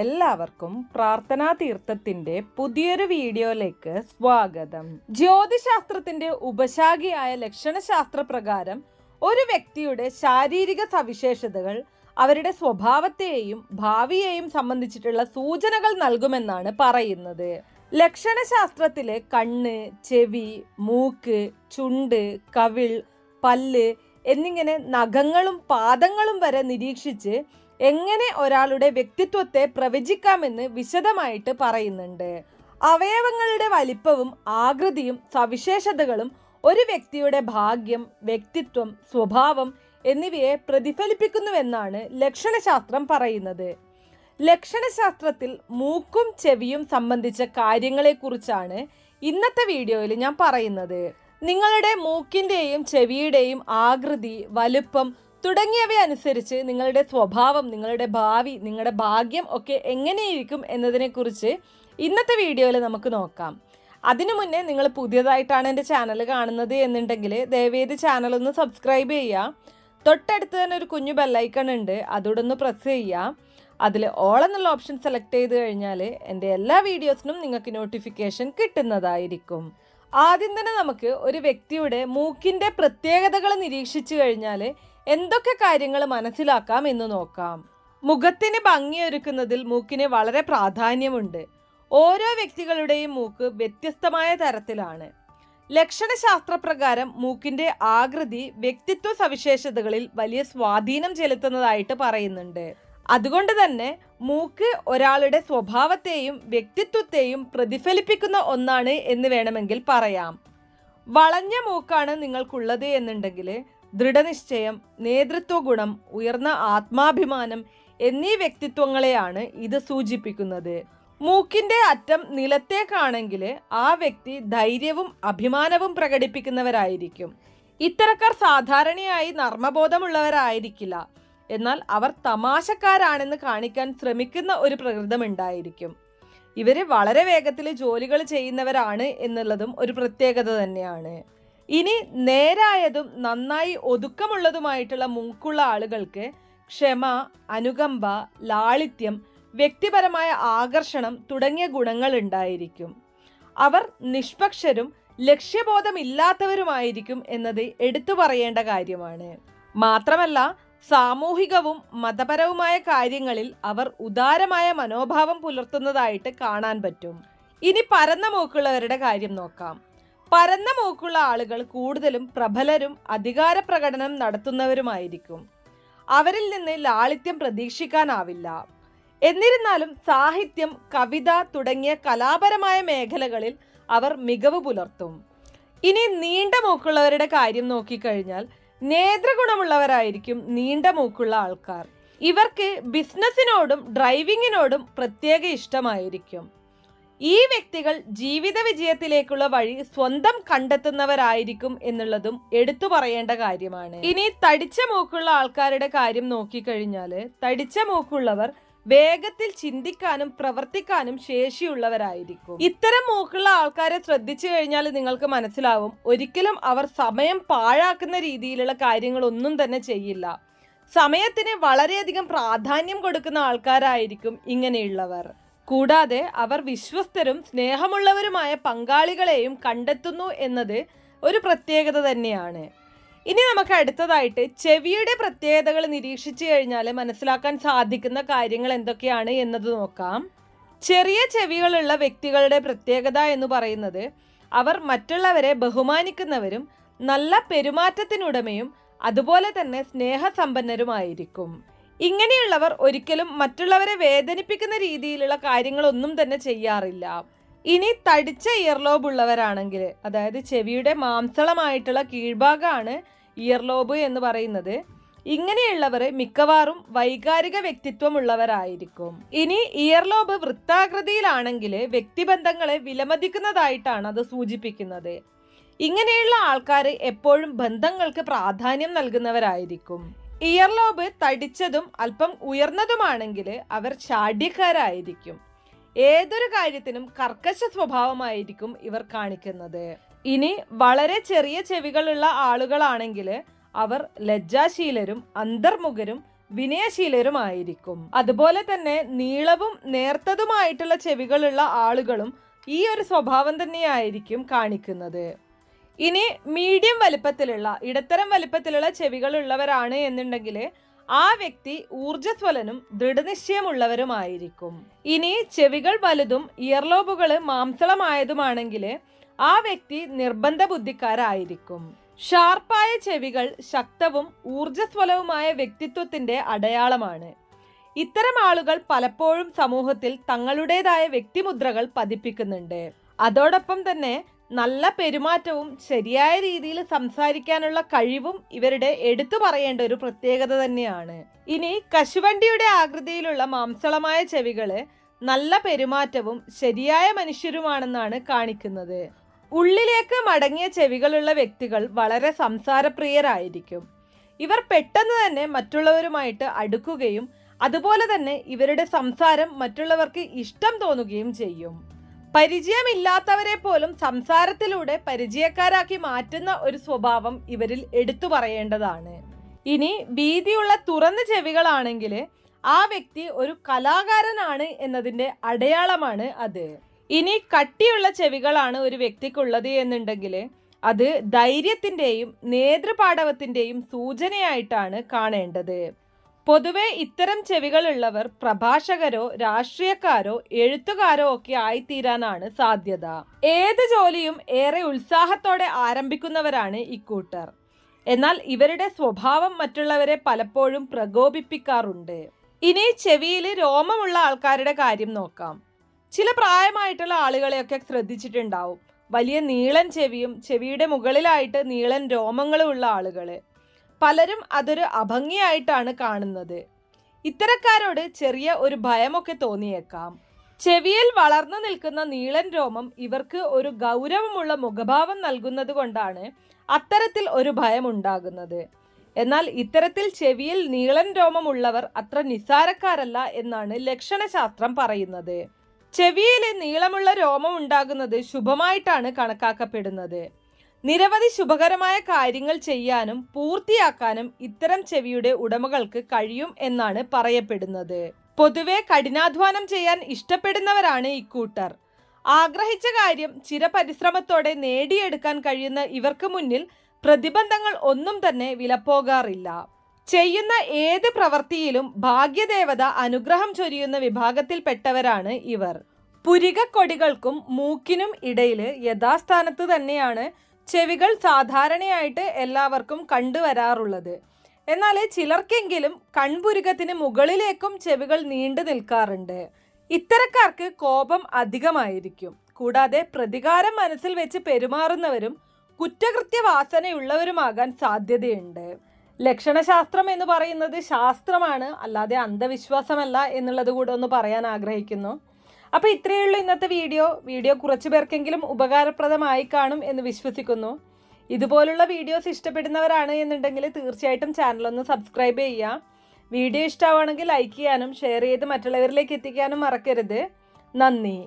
എല്ലാവർക്കും പ്രാർത്ഥനാ തീർത്ഥത്തിന്റെ പുതിയൊരു വീഡിയോയിലേക്ക് സ്വാഗതം. ജ്യോതിശാസ്ത്രത്തിന്റെ ഉപശാഖയായ ലക്ഷണശാസ്ത്ര പ്രകാരം ഒരു വ്യക്തിയുടെ ശാരീരിക സവിശേഷതകൾ അവരുടെ സ്വഭാവത്തെയും ഭാവിയെയും സംബന്ധിച്ചിട്ടുള്ള സൂചനകൾ നൽകുമെന്നാണ് പറയുന്നത്. ലക്ഷണശാസ്ത്രത്തിലെ കണ്ണ് ചെവി മൂക്ക് ചുണ്ട് കവിൾ പല്ല് എന്നിങ്ങനെ നഖങ്ങളും പാദങ്ങളും വരെ നിരീക്ഷിച്ച് എങ്ങനെ ഒരാളുടെ വ്യക്തിത്വത്തെ പ്രവചിക്കാമെന്ന് വിശദമായിട്ട് പറയുന്നുണ്ട്. അവയവങ്ങളുടെ വലിപ്പവും ആകൃതിയും സവിശേഷതകളും ഒരു വ്യക്തിയുടെ ഭാഗ്യം വ്യക്തിത്വം സ്വഭാവം എന്നിവയെ പ്രതിഫലിപ്പിക്കുന്നുവെന്നാണ് ലക്ഷണശാസ്ത്രം പറയുന്നത്. ലക്ഷണശാസ്ത്രത്തിൽ മൂക്കും ചെവിയും സംബന്ധിച്ച കാര്യങ്ങളെക്കുറിച്ചാണ് ഇന്നത്തെ വീഡിയോയിൽ ഞാൻ പറയുന്നത്. നിങ്ങളുടെ മൂക്കിന്റെയും ചെവിയുടെയും ആകൃതി വലുപ്പം തുടങ്ങിയവയനുസരിച്ച് നിങ്ങളുടെ സ്വഭാവം നിങ്ങളുടെ ഭാവി നിങ്ങളുടെ ഭാഗ്യം ഒക്കെ എങ്ങനെയിരിക്കും എന്നതിനെക്കുറിച്ച് ഇന്നത്തെ വീഡിയോയിൽ നമുക്ക് നോക്കാം. അതിനു മുന്നേ നിങ്ങൾ പുതിയതായിട്ടാണ് എന്റെ ചാനൽ കാണുന്നത് എന്നുണ്ടെങ്കിൽ ദയവേത് ചാനൽ ഒന്ന് സബ്സ്ക്രൈബ് ചെയ്യുക. തൊട്ടടുത്ത് തന്നെ ഒരു കുഞ്ഞു ബെല്ലൈക്കൺ ഉണ്ട്. അതോടെ ഒന്ന് പ്രസ് ചെയ്യുക. അതിൽ ഓൾ എന്നുള്ള ഓപ്ഷൻ സെലക്ട് ചെയ്ത് കഴിഞ്ഞാൽ എന്റെ എല്ലാ വീഡിയോസിനും നിങ്ങൾക്ക് നോട്ടിഫിക്കേഷൻ കിട്ടുന്നതായിരിക്കും. ആദ്യം തന്നെ നമുക്ക് ഒരു വ്യക്തിയുടെ മൂക്കിന്റെ പ്രത്യേകതകൾ നിരീക്ഷിച്ചു കഴിഞ്ഞാൽ എന്തൊക്കെ കാര്യങ്ങൾ മനസ്സിലാക്കാം എന്ന് നോക്കാം. മുഖത്തിന് ഭംഗിയൊരുക്കുന്നതിൽ മൂക്കിന് വളരെ പ്രാധാന്യമുണ്ട്. ഓരോ വ്യക്തികളുടെയും മൂക്ക് വ്യത്യസ്തമായ തരത്തിലാണ്. ലക്ഷണശാസ്ത്രപ്രകാരം മൂക്കിന്റെ ആകൃതി വ്യക്തിത്വ സവിശേഷതകളിൽ വലിയ സ്വാധീനം ചെലുത്തുന്നതായിട്ട് പറയുന്നുണ്ട്. അതുകൊണ്ട് തന്നെ മൂക്ക് ഒരാളുടെ സ്വഭാവത്തെയും വ്യക്തിത്വത്തെയും പ്രതിഫലിപ്പിക്കുന്ന ഒന്നാണ് എന്ന് വേണമെങ്കിൽ പറയാം. വളഞ്ഞ മൂക്കാണ് നിങ്ങൾക്കുള്ളത് എന്നുണ്ടെങ്കിൽ ദൃഢനിശ്ചയം നേതൃത്വ ഗുണം ഉയർന്ന ആത്മാഭിമാനം എന്നീ വ്യക്തിത്വങ്ങളെയാണ് ഇത് സൂചിപ്പിക്കുന്നത്. മൂക്കിന്റെ അറ്റം നിലത്തേക്കാണെങ്കിൽ ആ വ്യക്തി ധൈര്യവും അഭിമാനവും പ്രകടിപ്പിക്കുന്നവരായിരിക്കും. ഇത്തരക്കാർ സാധാരണയായി നർമ്മബോധമുള്ളവരായിരിക്കില്ല. എന്നാൽ അവർ തമാശക്കാരാണെന്ന് കാണിക്കാൻ ശ്രമിക്കുന്ന ഒരു പ്രകൃതമുണ്ടായിരിക്കും ഇവർ വളരെ വേഗത്തിൽ ജോലികൾ ചെയ്യുന്നവരാണ് എന്നുള്ളതും ഒരു പ്രത്യേകത തന്നെയാണ്. ഇനി നേരായതും നന്നായി ഒതുക്കമുള്ളതുമായിട്ടുള്ള മൂക്കുള്ള ആളുകൾക്ക് ക്ഷമ അനുകമ്പ ലാളിത്യം വ്യക്തിപരമായ ആകർഷണം തുടങ്ങിയ ഗുണങ്ങൾ ഉണ്ടായിരിക്കും. അവർ നിഷ്പക്ഷരും ലക്ഷ്യബോധമില്ലാത്തവരുമായിരിക്കും എന്നത് എടുത്തു പറയേണ്ട കാര്യമാണ്. മാത്രമല്ല സാമൂഹികവും മതപരവുമായ കാര്യങ്ങളിൽ അവർ ഉദാരമായ മനോഭാവം പുലർത്തുന്നതായിട്ട് കാണാൻ പറ്റും. ഇനി പരന്ന മൂക്കുള്ളവരുടെ കാര്യം നോക്കാം. പരന്ന മൂക്കുള്ള ആളുകൾ കൂടുതലും പ്രബലരും അധികാര പ്രകടനം നടത്തുന്നവരുമായിരിക്കും. അവരിൽ നിന്ന് ലാളിത്യം പ്രതീക്ഷിക്കാനാവില്ല. എന്നിരുന്നാലും സാഹിത്യം കവിത തുടങ്ങിയ കലാപരമായ മേഖലകളിൽ അവർ മികവ് പുലർത്തും. ഇനി നീണ്ട മൂക്കുള്ളവരുടെ കാര്യം നോക്കിക്കഴിഞ്ഞാൽ നേതൃഗുണമുള്ളവരായിരിക്കും നീണ്ട മൂക്കുള്ള ആൾക്കാർ. ഇവർക്ക് ബിസിനസ്സിനോടും ഡ്രൈവിങ്ങിനോടും പ്രത്യേക ഇഷ്ടമായിരിക്കും. ഈ വ്യക്തികൾ ജീവിത വിജയത്തിലേക്കുള്ള വഴി സ്വന്തം കണ്ടെത്തുന്നവരായിരിക്കും എന്നുള്ളതും എടുത്തു പറയേണ്ട കാര്യമാണ്. ഇനി തടിച്ച മൂക്കുള്ള ആൾക്കാരുടെ കാര്യം നോക്കിക്കഴിഞ്ഞാൽ തടിച്ച മൂക്കുള്ളവർ വേഗത്തിൽ ചിന്തിക്കാനും പ്രവർത്തിക്കാനും ശേഷിയുള്ളവരായിരിക്കും. ഇത്തരം മൂക്കുള്ള ആൾക്കാരെ ശ്രദ്ധിച്ചു കഴിഞ്ഞാൽ നിങ്ങൾക്ക് മനസ്സിലാവും ഒരിക്കലും അവർ സമയം പാഴാക്കുന്ന രീതിയിലുള്ള കാര്യങ്ങളൊന്നും തന്നെ ചെയ്യില്ല. സമയത്തിന് വളരെയധികം പ്രാധാന്യം കൊടുക്കുന്ന ആൾക്കാരായിരിക്കും ഇങ്ങനെയുള്ളവർ. കൂടാതെ അവർ വിശ്വസ്തരും സ്നേഹമുള്ളവരുമായ പങ്കാളികളെയും കണ്ടെത്തുന്നു എന്നത് ഒരു പ്രത്യേകത തന്നെയാണ്. ഇനി നമുക്ക് അടുത്തതായിട്ട് ചെവിയുടെ പ്രത്യേകതകൾ നിരീക്ഷിച്ചു കഴിഞ്ഞാൽ മനസ്സിലാക്കാൻ സാധിക്കുന്ന കാര്യങ്ങൾ എന്തൊക്കെയാണ് എന്നത് നോക്കാം. ചെറിയ ചെവികളുള്ള വ്യക്തികളുടെ പ്രത്യേകത എന്ന് പറയുന്നത് അവർ മറ്റുള്ളവരെ ബഹുമാനിക്കുന്നവരും നല്ല പെരുമാറ്റത്തിനുടമയും അതുപോലെ തന്നെ സ്നേഹസമ്പന്നരുമായിരിക്കും. ഇങ്ങനെയുള്ളവർ ഒരിക്കലും മറ്റുള്ളവരെ വേദനിപ്പിക്കുന്ന രീതിയിലുള്ള കാര്യങ്ങളൊന്നും തന്നെ ചെയ്യാറില്ല. ഇനി തടിച്ച ഇയർലോബ് ഉള്ളവരാണെങ്കിൽ അതായത് ചെവിയുടെ മാംസളമായിട്ടുള്ള കീഴ്ഭാഗമാണ് ഇയർലോബ് എന്ന് പറയുന്നത് ഇങ്ങനെയുള്ളവർ മിക്കവാറും വൈകാരിക വ്യക്തിത്വമുള്ളവരായിരിക്കും. ഇനി ഇയർലോബ് വൃത്താകൃതിയിലാണെങ്കിൽ വ്യക്തിബന്ധങ്ങളെ വിലമതിക്കുന്നതായിട്ടാണ് അത് സൂചിപ്പിക്കുന്നത്. ഇങ്ങനെയുള്ള ആൾക്കാർ എപ്പോഴും ബന്ധങ്ങൾക്ക് പ്രാധാന്യം നൽകുന്നവരായിരിക്കും. ഇയർലോബ് തടിച്ചതും അല്പം ഉയർന്നതുമാണെങ്കിൽ അവർ ചാടിക്കാരായിരിക്കും ഏതൊരു കാര്യത്തിനും കർക്കശ സ്വഭാവമായിരിക്കും ഇവർ കാണിക്കുന്നത്. ഇനി വളരെ ചെറിയ ചെവികളുള്ള ആളുകളാണെങ്കിൽ അവർ ലജ്ജാശീലരും അന്തർമുഖരും വിനയശീലരുമായിരിക്കും. അതുപോലെ തന്നെ നീളവും നേർത്തതുമായിട്ടുള്ള ചെവികളുള്ള ആളുകളും ഈ ഒരു സ്വഭാവം തന്നെയായിരിക്കും കാണിക്കുന്നത്. ഇനി മീഡിയം വലിപ്പത്തിലുള്ള ഇടത്തരം വലിപ്പത്തിലുള്ള ചെവികളുള്ളവരാണ് എന്നുണ്ടെങ്കിൽ ആ വ്യക്തി ഊർജസ്വലനും ദൃഢനിശ്ചയമുള്ളവരുമായിരിക്കും. ഇനി ചെവികൾ വലുതും ഇയർലോബുകൾ മാംസളമായതുമാണെങ്കിൽ ആ വ്യക്തി നിർബന്ധ ബുദ്ധിക്കാരായിരിക്കും. ഷാർപ്പായ ചെവികൾ ശക്തവും ഊർജസ്വലവുമായ വ്യക്തിത്വത്തിന്റെ അടയാളമാണ്. ഇത്തരം ആളുകൾ പലപ്പോഴും സമൂഹത്തിൽ തങ്ങളുടേതായ വ്യക്തിമുദ്രകൾ പതിപ്പിക്കുന്നുണ്ട്. അതോടൊപ്പം തന്നെ നല്ല പെരുമാറ്റവും ശരിയായ രീതിയിൽ സംസാരിക്കാനുള്ള കഴിവും ഇവരുടെ എടുത്തു പറയേണ്ട ഒരു പ്രത്യേകത തന്നെയാണ്. ഇനി കശുവണ്ടിയുടെ ആകൃതിയിലുള്ള മാംസളമായ ചെവികൾ നല്ല പെരുമാറ്റവും ശരിയായ മനുഷ്യരുമാണെന്നാണ് കാണിക്കുന്നത്. ഉള്ളിലേക്ക് മടങ്ങിയ ചെവികളുള്ള വ്യക്തികൾ വളരെ സംസാരപ്രിയരായിരിക്കും. ഇവർ പെട്ടെന്ന് തന്നെ മറ്റുള്ളവരുമായിട്ട് അടുക്കുകയും അതുപോലെ തന്നെ ഇവരുടെ സംസാരം മറ്റുള്ളവർക്ക് ഇഷ്ടം തോന്നുകയും ചെയ്യും. പരിചയമില്ലാത്തവരെ പോലും സംസാരത്തിലൂടെ പരിചയക്കാരാക്കി മാറ്റുന്ന ഒരു സ്വഭാവം ഇവരിൽ എടുത്തു പറയേണ്ടതാണ്. ഇനി ഭീതിയുള്ള തുറന്ന ചെവികളാണെങ്കിൽ ആ വ്യക്തി ഒരു കലാകാരനാണ് എന്നതിന്റെ അടയാളമാണ് അത്. ഇനി കട്ടിയുള്ള ചെവികളാണ് ഒരു വ്യക്തിക്കുള്ളത് എന്നുണ്ടെങ്കിൽ അത് ധൈര്യത്തിന്റെയും നേതൃപാടവത്തിന്റെയും സൂചനയായിട്ടാണ് കാണേണ്ടത്. പൊതുവെ ഇത്തരം ചെവികളുള്ളവർ പ്രഭാഷകരോ രാഷ്ട്രീയക്കാരോ എഴുത്തുകാരോ ഒക്കെ ആയിത്തീരാനാണ് സാധ്യത. ഏത് ജോലിയും ഏറെ ഉത്സാഹത്തോടെ ആരംഭിക്കുന്നവരാണ് ഇക്കൂട്ടർ എന്നാൽ ഇവരുടെ സ്വഭാവം മറ്റുള്ളവരെ പലപ്പോഴും പ്രകോപിപ്പിക്കാറുണ്ട്. ഇനി ചെവിയിൽ രോമമുള്ള ആൾക്കാരുടെ കാര്യം നോക്കാം. ചില പ്രായമായിട്ടുള്ള ആളുകളെയൊക്കെ ശ്രദ്ധിച്ചിട്ടുണ്ടാവും. വലിയ നീളൻ ചെവിയും ചെവിയുടെ മുകളിലായിട്ട് നീളൻ രോമങ്ങളും ഉള്ള ആളുകൾ. പലരും അതൊരു അഭംഗിയായിട്ടാണ് കാണുന്നത്. ഇത്തരക്കാരോട് ചെറിയ ഒരു ഭയമൊക്കെ തോന്നിയേക്കാം. ചെവിയിൽ വളർന്നു നിൽക്കുന്ന നീളൻ രോമം ഇവർക്ക് ഒരു ഗൗരവമുള്ള മുഖഭാവം നൽകുന്നത് കൊണ്ടാണ് അത്തരത്തിൽ ഒരു ഭയം ഉണ്ടാകുന്നത്. എന്നാൽ ഇത്തരത്തിൽ ചെവിയിൽ നീളൻ രോമമുള്ളവർ അത്ര നിസ്സാരക്കാരല്ല എന്നാണ് ലക്ഷണശാസ്ത്രം പറയുന്നത്. ചെവിയിലെ നീളമുള്ള രോമം ഉണ്ടാകുന്നത് ശുഭമായിട്ടാണ് കണക്കാക്കപ്പെടുന്നത്. നിരവധി ശുഭകരമായ കാര്യങ്ങൾ ചെയ്യാനും പൂർത്തിയാക്കാനും ഇത്തരം ചെവിയുടെ ഉടമകൾക്ക് കഴിയും എന്നാണ് പറയപ്പെടുന്നത്. പൊതുവെ കഠിനാധ്വാനം ചെയ്യാൻ ഇഷ്ടപ്പെടുന്നവരാണ് ഇക്കൂട്ടർ ആഗ്രഹിച്ച കാര്യം ചിരപരിശ്രമത്തോടെ നേടിയെടുക്കാൻ കഴിയുന്ന ഇവർക്ക് മുന്നിൽ പ്രതിബന്ധങ്ങൾ ഒന്നും തന്നെ വിലപ്പോകാറില്ല. ചെയ്യുന്ന ഏത് പ്രവൃത്തിയിലും ഭാഗ്യദേവത അനുഗ്രഹം ചൊരിയുന്ന വിഭാഗത്തിൽപ്പെട്ടവരാണ് ഇവർ. പുരികക്കൊടികൾക്കും മൂക്കിനും ഇടയിൽ യഥാസ്ഥാനത്ത് തന്നെയാണ് ചെവികൾ സാധാരണയായിട്ട് എല്ലാവർക്കും കണ്ടുവരാറുള്ളത്. എന്നാൽ ചിലർക്കെങ്കിലും കൺപുരുകത്തിന് മുകളിലേക്കും ചെവികൾ നീണ്ടു നിൽക്കാറുണ്ട്. ഇത്തരക്കാർക്ക് കോപം അധികമായിരിക്കും. കൂടാതെ പ്രതികാരം മനസ്സിൽ വെച്ച് പെരുമാറുന്നവരും കുറ്റകൃത്യവാസനയുള്ളവരുമാകാൻ സാധ്യതയുണ്ട്. ലക്ഷണശാസ്ത്രം എന്ന് പറയുന്നത് ശാസ്ത്രമാണ്. അല്ലാതെ അന്ധവിശ്വാസമല്ല എന്നുള്ളത് കൂടെ ഒന്ന് പറയാൻ ആഗ്രഹിക്കുന്നു. അപ്പോൾ ഇത്രയേ ഉള്ളൂ ഇന്നത്തെ വീഡിയോ. വീഡിയോ കുറച്ച് പേർക്കെങ്കിലും ഉപകാരപ്രദമായി കാണും എന്ന് വിശ്വസിക്കുന്നു. ഇതുപോലുള്ള വീഡിയോസ് ഇഷ്ടപ്പെടുന്നവരാണ് എന്നുണ്ടെങ്കിൽ തീർച്ചയായിട്ടും ചാനലൊന്ന് സബ്സ്ക്രൈബ് ചെയ്യുക. വീഡിയോ ഇഷ്ടമാണെങ്കിൽ ലൈക്ക് ചെയ്യാനും ഷെയർ ചെയ്ത് മറ്റുള്ളവരിലേക്ക് എത്തിക്കാനും മറക്കരുത്. നന്ദി.